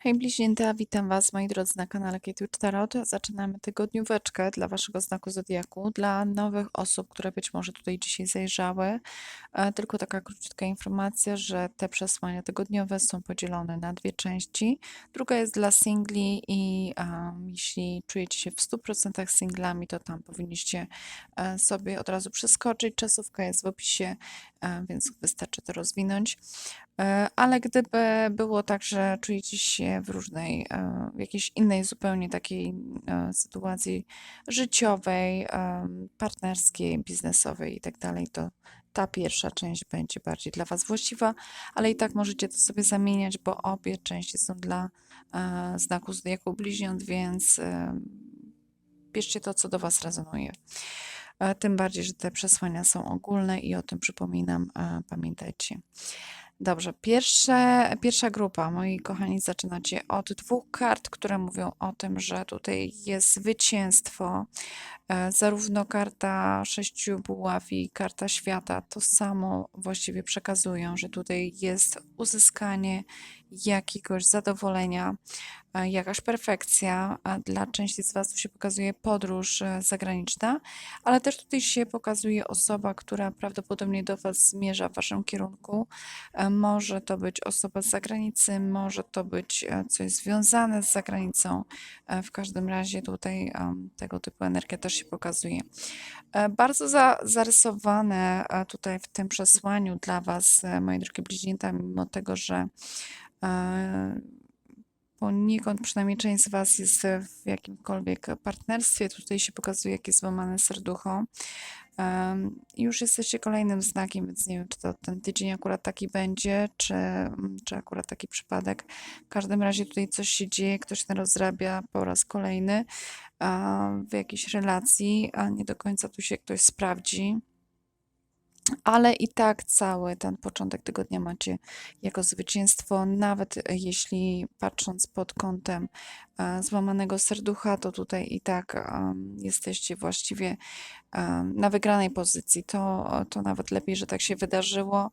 Hej bliźnięta, witam Was moi drodzy na kanale Twitch Tarot. Zaczynamy tygodnióweczkę dla Waszego znaku Zodiaku, dla nowych osób, które być może tutaj dzisiaj zajrzały. E, Tylko taka króciutka informacja, że te przesłania tygodniowe są podzielone na dwie części. Druga jest dla singli i um, jeśli czujecie się w 100% singlami, to tam powinniście e, sobie od razu przeskoczyć. Czasówka jest w opisie, e, więc wystarczy to rozwinąć. E, Ale gdyby było tak, że czujecie się w różnej, e, w jakiejś innej zupełnie takiej e, sytuacji życiowej, partnerskiej, biznesowej i tak to ta pierwsza część będzie bardziej dla Was właściwa, ale i tak możecie to sobie zamieniać, bo obie części są dla znaku Zodiaku Bliźniąt, więc bierzcie to, co do Was rezonuje. Tym bardziej, że te przesłania są ogólne i o tym przypominam, pamiętajcie. Dobrze, pierwsze, pierwsza grupa, moi kochani, zaczynacie od dwóch kart, które mówią o tym, że tutaj jest zwycięstwo. E, Zarówno karta sześciu buław i karta świata to samo właściwie przekazują, że tutaj jest uzyskanie jakiegoś zadowolenia, e, jakaś perfekcja. Dla części z Was tu się pokazuje podróż e, zagraniczna, ale też tutaj się pokazuje osoba, która prawdopodobnie do Was zmierza w Waszym kierunku. E, Może to być osoba z zagranicy, może to być coś związane z zagranicą. W każdym razie tutaj tego typu energia też się pokazuje. Bardzo za, zarysowane tutaj w tym przesłaniu dla Was, moje drogie bliźnięta, mimo tego, że poniekąd przynajmniej część z Was jest w jakimkolwiek partnerstwie, tutaj się pokazuje jakieś złamane serducho. I już jesteście kolejnym znakiem, więc nie wiem, czy to ten tydzień akurat taki będzie, czy, czy akurat taki przypadek. W każdym razie tutaj coś się dzieje, ktoś się rozrabia po raz kolejny a, w jakiejś relacji, a nie do końca tu się ktoś sprawdzi. Ale i tak cały ten początek tygodnia macie jako zwycięstwo, nawet jeśli patrząc pod kątem e, złamanego serducha, to tutaj i tak jesteście właściwie na wygranej pozycji. To, to nawet lepiej, że tak się wydarzyło,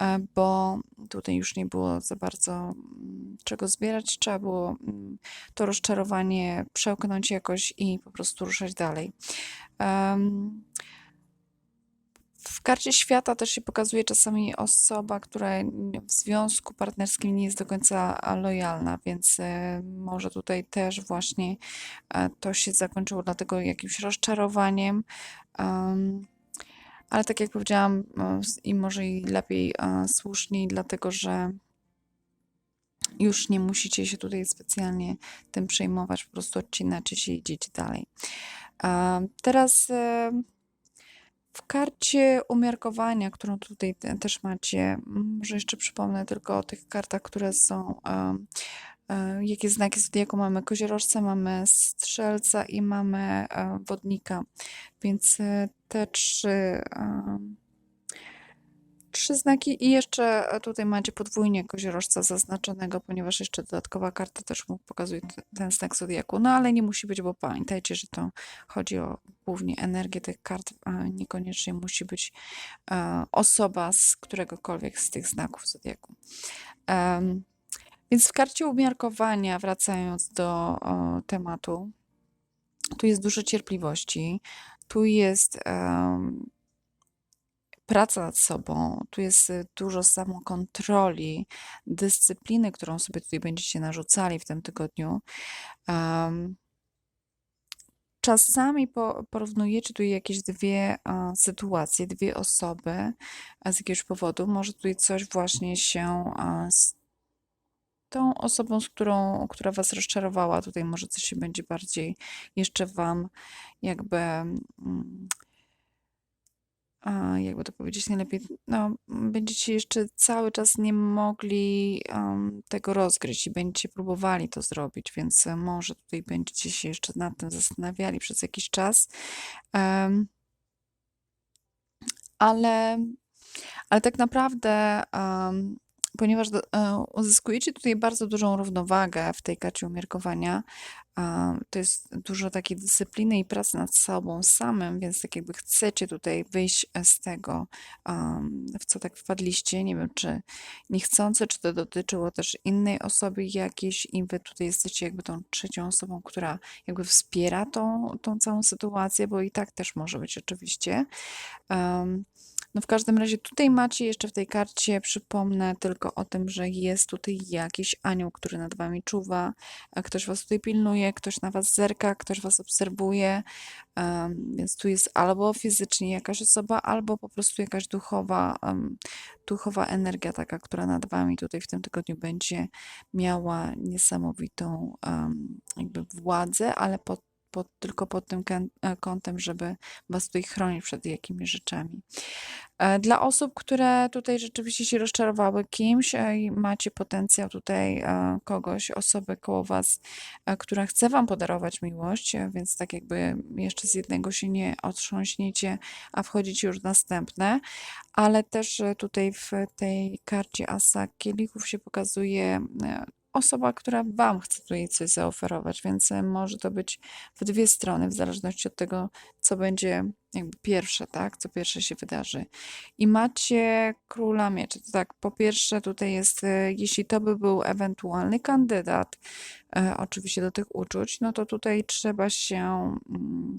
e, bo tutaj już nie było za bardzo mm, czego zbierać. Trzeba było mm, to rozczarowanie przełknąć jakoś i po prostu ruszać dalej. W karcie świata też się pokazuje czasami osoba, która w związku partnerskim nie jest do końca lojalna, więc e, może tutaj też właśnie e, to się zakończyło dlatego jakimś rozczarowaniem. Em, ale tak jak powiedziałam, s- i może i lepiej, e, słuszniej, dlatego że już nie musicie się tutaj specjalnie tym przejmować, po prostu odcinacie się i idziecie dalej. Teraz w karcie umiarkowania, którą tutaj te- też macie, może jeszcze przypomnę tylko o tych kartach, które są, jakie znaki zodiaku mamy. Koziorożca, mamy strzelca i mamy wodnika, więc e, te trzy, trzy znaki i jeszcze e, tutaj macie podwójnie koziorożca zaznaczonego, ponieważ jeszcze dodatkowa karta też mu pokazuje te- ten znak zodiaku. No ale nie musi być, bo pamiętajcie, że to chodzi o głównie energię tych kart, a niekoniecznie musi być e, osoba z któregokolwiek z tych znaków zodiaku. Więc w karcie umiarkowania, wracając do tematu, tu jest dużo cierpliwości, tu jest praca nad sobą, tu jest y, dużo samokontroli, dyscypliny, którą sobie tutaj będziecie narzucali w tym tygodniu. Em, czasami po, porównujecie tu jakieś dwie sytuacje, dwie osoby z jakiegoś powodu. Może tutaj coś właśnie się z tą osobą, z którą, która was rozczarowała, tutaj może coś się będzie bardziej jeszcze wam jakby mm, jakby to powiedzieć najlepiej, no, będziecie jeszcze cały czas nie mogli em, tego rozgryźć i będziecie próbowali to zrobić, więc e, może tutaj będziecie się jeszcze nad tym zastanawiali przez jakiś czas. Em, ale, ale tak naprawdę em, ponieważ e, uzyskujecie tutaj bardzo dużą równowagę w tej karcie umiarkowania. To jest dużo takiej dyscypliny i pracy nad sobą samym, więc tak jakby chcecie tutaj wyjść e, z tego, w co tak wpadliście. Nie wiem, czy niechcące, czy to dotyczyło też innej osoby jakiejś i wy tutaj jesteście jakby tą trzecią osobą, która jakby wspiera tą, tą całą sytuację, bo i tak też może być oczywiście. No w każdym razie tutaj macie jeszcze w tej karcie, przypomnę tylko o tym, że jest tutaj jakiś anioł, który nad wami czuwa, a ktoś was tutaj pilnuje, ktoś na was zerka, ktoś was obserwuje, em, więc tu jest albo fizycznie jakaś osoba, albo po prostu jakaś duchowa, em, duchowa energia taka, która nad wami tutaj w tym tygodniu będzie miała niesamowitą em, jakby władzę, ale pod, pod, tylko pod tym e, kątem, żeby was tutaj chronić przed jakimiś rzeczami. E, Dla osób, które tutaj rzeczywiście się rozczarowały kimś e, i macie potencjał tutaj kogoś, osobę koło was, która chce wam podarować miłość, więc tak jakby jeszcze z jednego się nie otrząśniecie, a wchodzicie już w następne, ale też tutaj w tej karcie Asa Kielichów się pokazuje osoba, która wam chce tutaj coś zaoferować, więc e, może to być w dwie strony, w zależności od tego, co będzie jakby pierwsze, tak, co pierwsze się wydarzy. I macie króla mieczy. To tak, po pierwsze tutaj jest, e, jeśli to by był ewentualny kandydat, e, oczywiście do tych uczuć, no to tutaj trzeba się mm,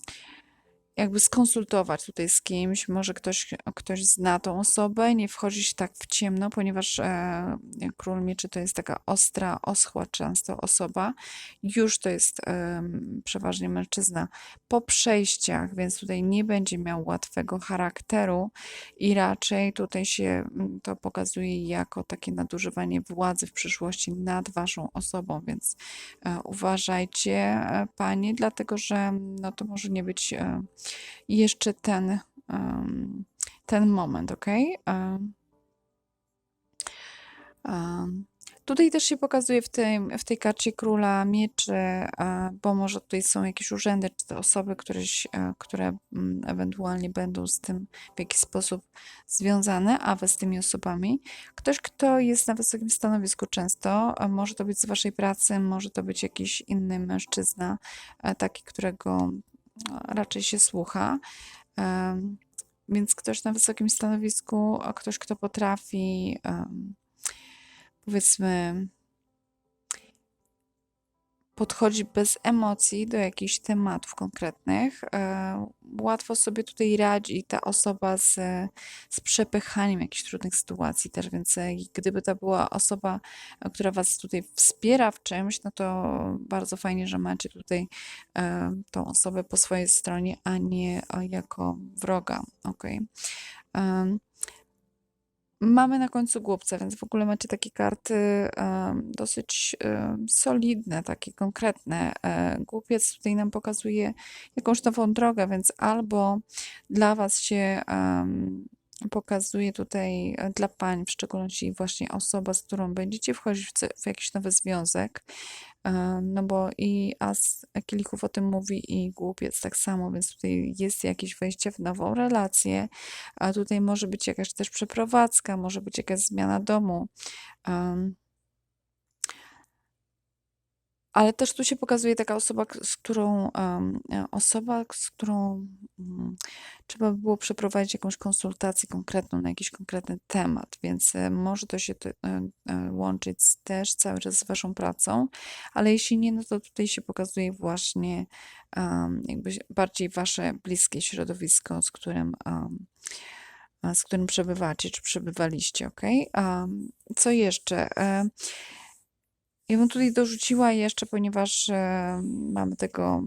jakby skonsultować tutaj z kimś. Może ktoś, ktoś zna tą osobę, nie wchodzić tak w ciemno, ponieważ e, król mieczy to jest taka ostra, oschła często osoba. Już to jest em, przeważnie mężczyzna po przejściach, więc tutaj nie będzie miał łatwego charakteru i raczej tutaj się mm, to pokazuje jako takie nadużywanie władzy w przyszłości nad waszą osobą, więc e, uważajcie, e, panie, dlatego że no, to może nie być e, jeszcze ten, em, ten moment, ok? Em, Tutaj też się pokazuje w tej, w tej karcie króla mieczy, e, bo może tutaj są jakieś urzędy, czy te osoby, któreś, e, które mm, ewentualnie będą z tym w jakiś sposób związane, a wy z tymi osobami. Ktoś, kto jest na wysokim stanowisku często, a może to być z waszej pracy, może to być jakiś inny mężczyzna, e, taki, którego e, raczej się słucha. Więc ktoś na wysokim stanowisku, a ktoś, kto potrafi, powiedzmy, podchodzi bez emocji do jakichś tematów konkretnych. E, Łatwo sobie tutaj radzi ta osoba z, z przepychaniem jakichś trudnych sytuacji też, więc e, gdyby to była osoba, która was tutaj wspiera w czymś, no to bardzo fajnie, że macie tutaj e, tą osobę po swojej stronie, a nie jako wroga, okej? Mamy na końcu głupca, więc w ogóle macie takie karty dosyć solidne, takie konkretne. E, Głupiec tutaj nam pokazuje jakąś nową drogę, więc albo dla Was się pokazuje tutaj, e, dla pań w szczególności właśnie osoba, z którą będziecie wchodzić w, w jakiś nowy związek, no bo i As Kielichów o tym mówi i Głupiec tak samo, więc tutaj jest jakieś wejście w nową relację, a tutaj może być jakaś też przeprowadzka, może być jakaś zmiana domu. Ale też tu się pokazuje taka osoba, z którą, e, osoba, z którą mm, trzeba by było przeprowadzić jakąś konsultację konkretną na jakiś konkretny temat, więc e, może to się te- e, łączyć też cały czas z waszą pracą, ale jeśli nie, no to tutaj się pokazuje właśnie jakby bardziej wasze bliskie środowisko, z którym, a, z którym przebywacie, czy przebywaliście, ok? Co jeszcze? Ja bym tutaj dorzuciła jeszcze, ponieważ e, mamy tego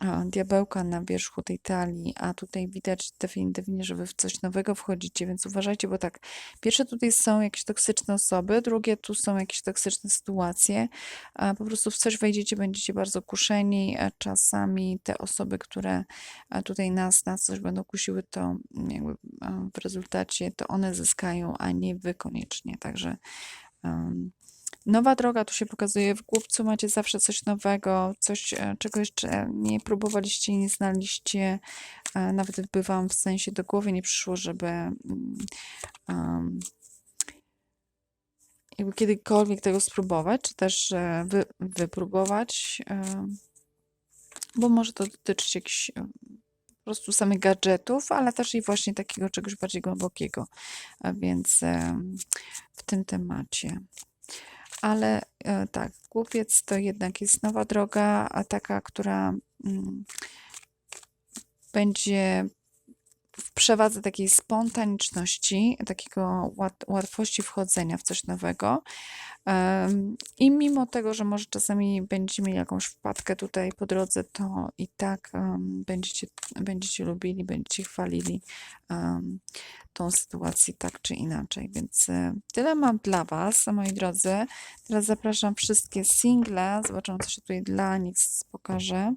a, diabełka na wierzchu tej talii, a tutaj widać definitywnie, że wy w coś nowego wchodzicie, więc uważajcie, bo tak, pierwsze tutaj są jakieś toksyczne osoby, drugie tu są jakieś toksyczne sytuacje, a po prostu w coś wejdziecie, będziecie bardzo kuszeni, czasami te osoby, które tutaj nas na coś będą kusiły, to jakby a, w rezultacie to one zyskają, a nie wy koniecznie, także em, Nowa droga tu się pokazuje. W głupcu macie zawsze coś nowego, coś, e, czego jeszcze nie próbowaliście, nie znaliście. E, Nawet by wam w sensie do głowy nie przyszło, żeby em, jakby kiedykolwiek tego spróbować, czy też e, wy, wypróbować, bo może to dotyczyć jakichś po prostu samych gadżetów, ale też i właśnie takiego czegoś bardziej głębokiego, więc w tym temacie. Ale e, tak, głupiec to jednak jest nowa droga, a taka, która mm, będzie w przewadze takiej spontaniczności, takiego łat, łatwości wchodzenia w coś nowego. I mimo tego, że może czasami będziecie mieli jakąś wpadkę tutaj po drodze, to i tak będziecie, będziecie lubili, będziecie chwalili tą sytuację tak czy inaczej. Więc e, tyle mam dla Was, moi drodzy. Teraz zapraszam wszystkie single. Zobaczymy, co się tutaj dla nich pokaże.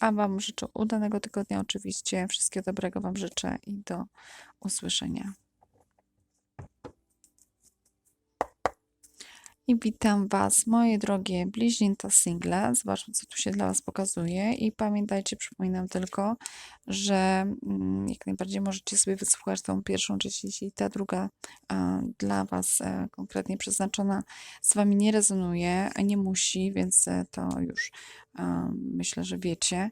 A Wam życzę udanego tygodnia oczywiście. Wszystkiego dobrego Wam życzę i do usłyszenia. I witam Was, moje drogie bliźnięta single. Zobaczmy, co tu się dla Was pokazuje. I pamiętajcie, przypominam tylko, że mm, jak najbardziej możecie sobie wysłuchać tą pierwszą część, jeśli ta druga dla Was e, konkretnie przeznaczona z Wami nie rezonuje, nie musi, więc e, to już myślę, że wiecie.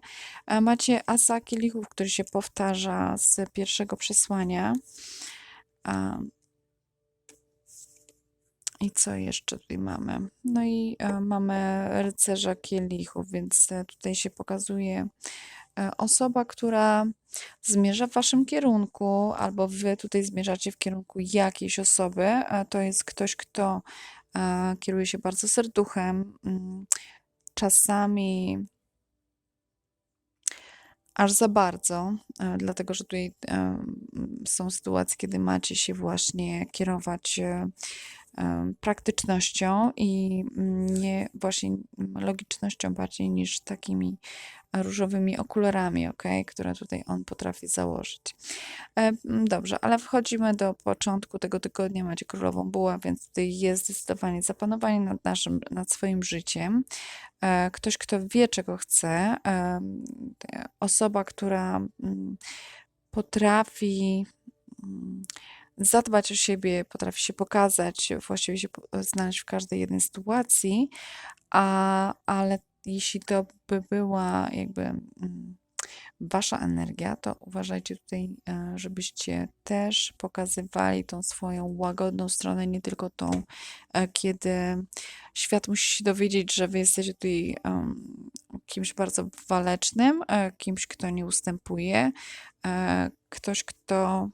Macie asa kielichów, który się powtarza z pierwszego przesłania. I co jeszcze tutaj mamy? No i e, mamy rycerza kielichów, więc e, tutaj się pokazuje e, osoba, która zmierza w waszym kierunku, albo wy tutaj zmierzacie w kierunku jakiejś osoby. To jest ktoś, kto kieruje się bardzo serduchem. mm, Czasami aż za bardzo, dlatego że tutaj są sytuacje, kiedy macie się właśnie kierować praktycznością i nie właśnie logicznością bardziej niż takimi różowymi okularami, ok, które tutaj on potrafi założyć. E, Dobrze, ale wchodzimy do początku tego tygodnia. Macie królową buła, więc tutaj jest zdecydowanie zapanowanie nad naszym, nad swoim życiem. E, Ktoś, kto wie, czego chce, osoba, która mm, potrafi mm, zadbać o siebie, potrafi się pokazać, właściwie się znaleźć w każdej jednej sytuacji, a, ale jeśli to by była jakby mm, wasza energia, to uważajcie tutaj, e, żebyście też pokazywali tą swoją łagodną stronę, nie tylko tą, e, kiedy świat musi się dowiedzieć, że wy jesteście tutaj kimś bardzo walecznym, e, kimś, kto nie ustępuje, ktoś, kto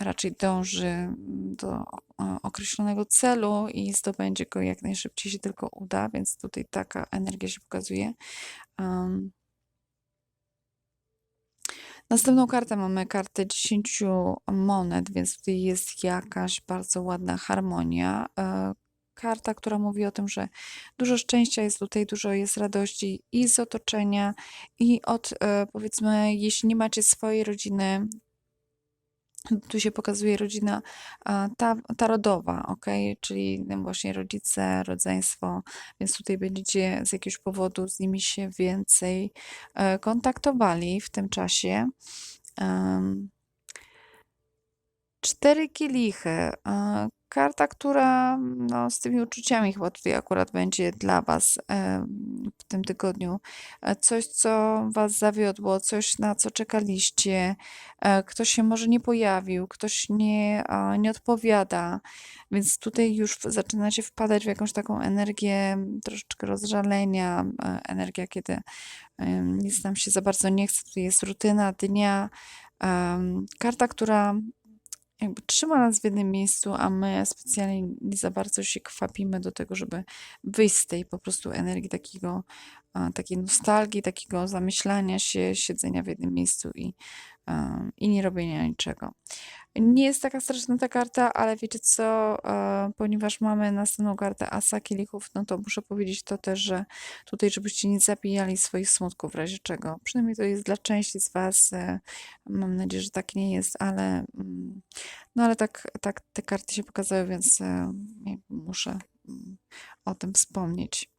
raczej dąży do o- określonego celu i zdobędzie go jak najszybciej się tylko uda, więc tutaj taka energia się pokazuje. Um, Następną kartę mamy kartę 10 monet, więc tutaj jest jakaś bardzo ładna harmonia. E, Karta, która mówi o tym, że dużo szczęścia jest tutaj, dużo jest radości i z otoczenia, i od, e, powiedzmy, jeśli nie macie swojej rodziny, tu się pokazuje rodzina ta, ta rodowa, ok? Czyli no właśnie rodzice, rodzeństwo, więc tutaj będziecie z jakiegoś powodu z nimi się więcej e, kontaktowali w tym czasie. Cztery kielichy. Karta, która no, z tymi uczuciami chyba tutaj akurat będzie dla Was w tym tygodniu. E, Coś, co Was zawiodło, coś, na co czekaliście. E, Ktoś się może nie pojawił, ktoś nie, nie odpowiada, więc tutaj już zaczynacie wpadać w jakąś taką energię troszeczkę rozżalenia, e, energia, kiedy nic nam się za bardzo nie chce. Tutaj jest rutyna dnia. Karta, która jakby trzyma nas w jednym miejscu, a my specjalnie nie za bardzo się kwapimy do tego, żeby wyjść z tej po prostu energii takiego, takiej nostalgii, takiego zamyślania się, siedzenia w jednym miejscu i, i nie robienia niczego. Nie jest taka straszna ta karta, ale wiecie co, e, ponieważ mamy następną kartę Asa Kielichów, no to muszę powiedzieć to też, że tutaj, żebyście nie zabijali swoich smutków w razie czego. Przynajmniej to jest dla części z Was. e, Mam nadzieję, że tak nie jest, ale mm, no ale tak, tak te karty się pokazały, więc e, muszę mm, o tym wspomnieć.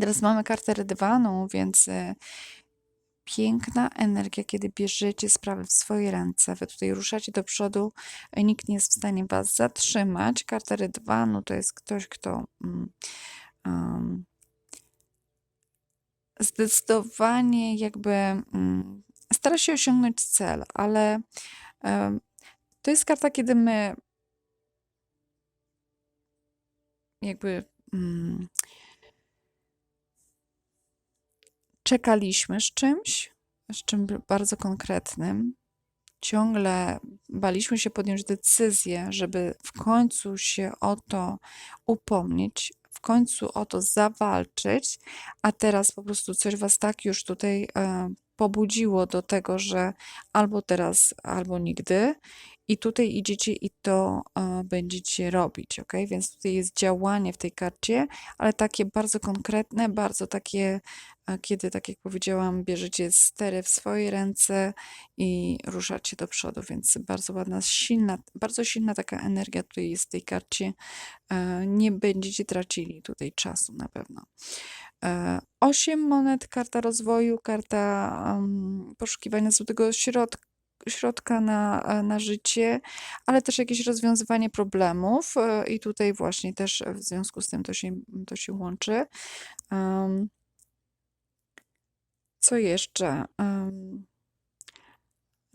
Teraz mamy kartę Rydwanu, więc piękna energia, kiedy bierzecie sprawy w swoje ręce. Wy tutaj ruszacie do przodu, nikt nie jest w stanie was zatrzymać. Karta Rydwanu to jest ktoś, kto um, zdecydowanie jakby mm, stara się osiągnąć cel, ale em, to jest karta, kiedy my jakby mm, czekaliśmy z czymś, z czym bardzo konkretnym. Ciągle baliśmy się podjąć decyzję, żeby w końcu się o to upomnieć, w końcu o to zawalczyć, a teraz po prostu coś was tak już tutaj e, pobudziło do tego, że albo teraz, albo nigdy. I tutaj idziecie i to e, będziecie robić, ok? Więc tutaj jest działanie w tej karcie, ale takie bardzo konkretne, bardzo takie, e, kiedy, tak jak powiedziałam, bierzecie stery w swoje ręce i ruszacie do przodu, więc bardzo ładna, silna, bardzo silna taka energia tutaj jest w tej karcie. E, Nie będziecie tracili tutaj czasu na pewno. E, Osiem monet, karta rozwoju, karta um, poszukiwania złotego środka środka na, e, na życie, ale też jakieś rozwiązywanie problemów e, i tutaj właśnie też w związku z tym to się, to się łączy. Um, co jeszcze? Um,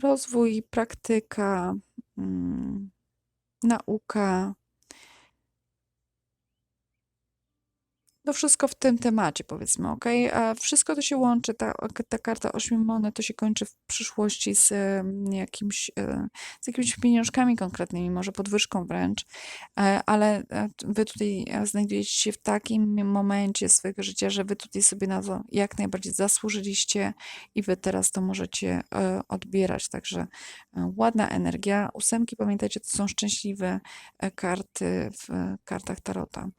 rozwój, praktyka, um, nauka. No wszystko w tym temacie, powiedzmy, ok? A wszystko to się łączy, ta, ta karta 8 monet to się kończy w przyszłości z jakimś, e, z jakimiś pieniążkami konkretnymi, może podwyżką wręcz, E, ale e, wy tutaj znajdujecie się w takim momencie swojego życia, że wy tutaj sobie na to jak najbardziej zasłużyliście i wy teraz to możecie odbierać, także ładna energia. Ósemki, pamiętajcie, to są szczęśliwe karty w kartach Tarota.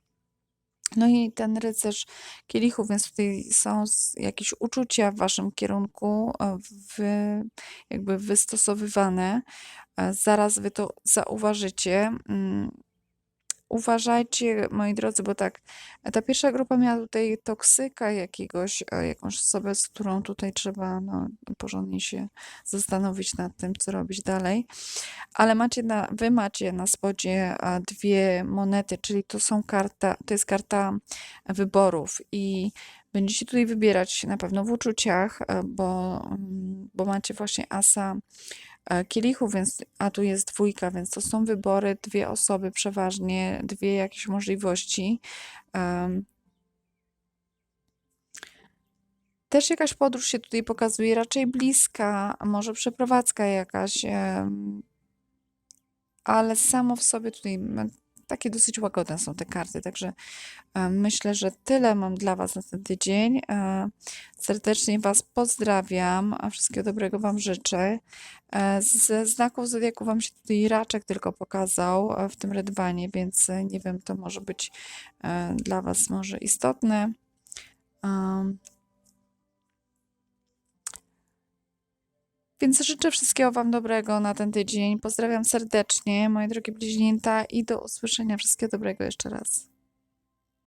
No i ten rycerz kielichów, więc tutaj są jakieś uczucia w waszym kierunku e, wy, jakby wystosowywane. E, Zaraz wy to zauważycie. Uważajcie, moi drodzy, bo tak, ta pierwsza grupa miała tutaj toksyka jakiegoś, e, jakąś osobę, z którą tutaj trzeba no, porządnie się zastanowić nad tym, co robić dalej. Ale macie na, wy macie na spodzie a, dwie monety, czyli to są karta, to jest karta wyborów i będziecie tutaj wybierać na pewno w uczuciach, e, bo, mm, bo macie właśnie asa e, kielichów, więc, a tu jest dwójka, więc to są wybory, dwie osoby przeważnie, dwie jakieś możliwości. Em, Też jakaś podróż się tutaj pokazuje, raczej bliska, może przeprowadzka jakaś, ale samo w sobie tutaj takie dosyć łagodne są te karty, także e, myślę, że tyle mam dla Was na ten tydzień. E, Serdecznie Was pozdrawiam, a wszystkiego dobrego Wam życzę. E, Ze znaków zodiaku Wam się tutaj raczek tylko pokazał w tym rydwanie, więc nie wiem, to może być dla Was może istotne. Więc życzę wszystkiego Wam dobrego na ten tydzień. Pozdrawiam serdecznie, moje drogie bliźnięta, i do usłyszenia. Wszystkiego dobrego jeszcze raz.